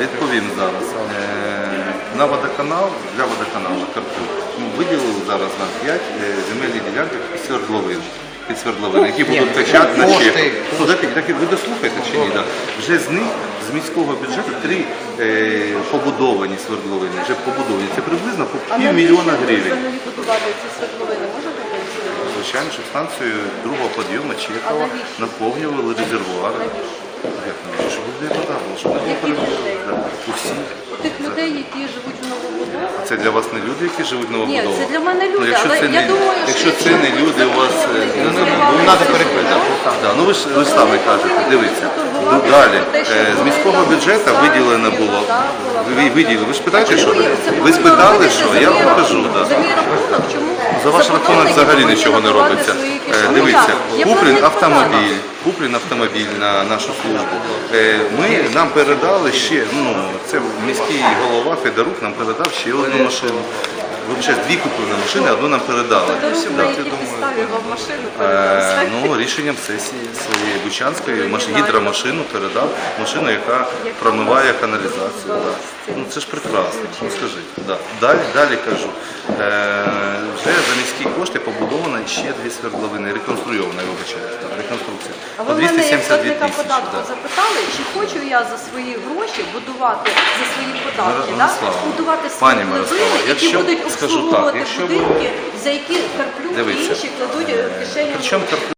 Відповім зараз. Е, На водоканал, для водоканалу Карпю, ну, виділили зараз нам 5 земельних ділянок під свердловин. Під свердловини, які будуть качати на так, ви дослухаєте чи ні? Да. Вже з них, з міського бюджету, три е, побудовані свердловини, вже побудовані. Це приблизно по пів мільйона гривень. взагалі будувати ці свердловини? Можете? Звичайно, щоб станцію другого підйому Чехова наповнювали резервуари. Щоб буде вода була, щоб не було Яких перебою. людей? Усі. У тих людей, які живуть в новобудовах? Це для вас не люди, які живуть в новобудовах? Ні, це для мене люди, Ну, якщо але це я не, думаю, що якщо це не люди, у вас... не забудовники Ну, ну, треба перекладати. Да, ну ви ж, ви ж самі кажете, дивіться. Далі, е, з міського бюджету виділено було. Ви виділили. Ви ж питаєте, що? Ви спитали, що? Я вам кажу, да. За ваш рахунок взагалі нічого не робиться. Е. Дивіться, куплен автомобіль, куплен автомобіль на нашу службу. Е, Ми нам передали ще, ну це міський голова Федорук нам передав ще одну машину. Вибачте, дві куплені машини, одну нам передали. На якій підставі вам машину Е. Ну, рішенням сесії своєї Бучанської маш- гідромашину передав машину, яка промиває каналізацію. Да. Ну це ж прекрасно. Ну скажіть. Да. Далі, далі кажу. Е, вже за міські кошти побудовано ще дві свердловини, реконструйована, я вибачаю. Реконструкція. А ви мене як 272 платника податку Да. запитали, чи хочу я за свої гроші будувати за свої податки, да? Будувати свердловини, які будуть обслуговувати будинки, за які карплю інші кладуть в. Причому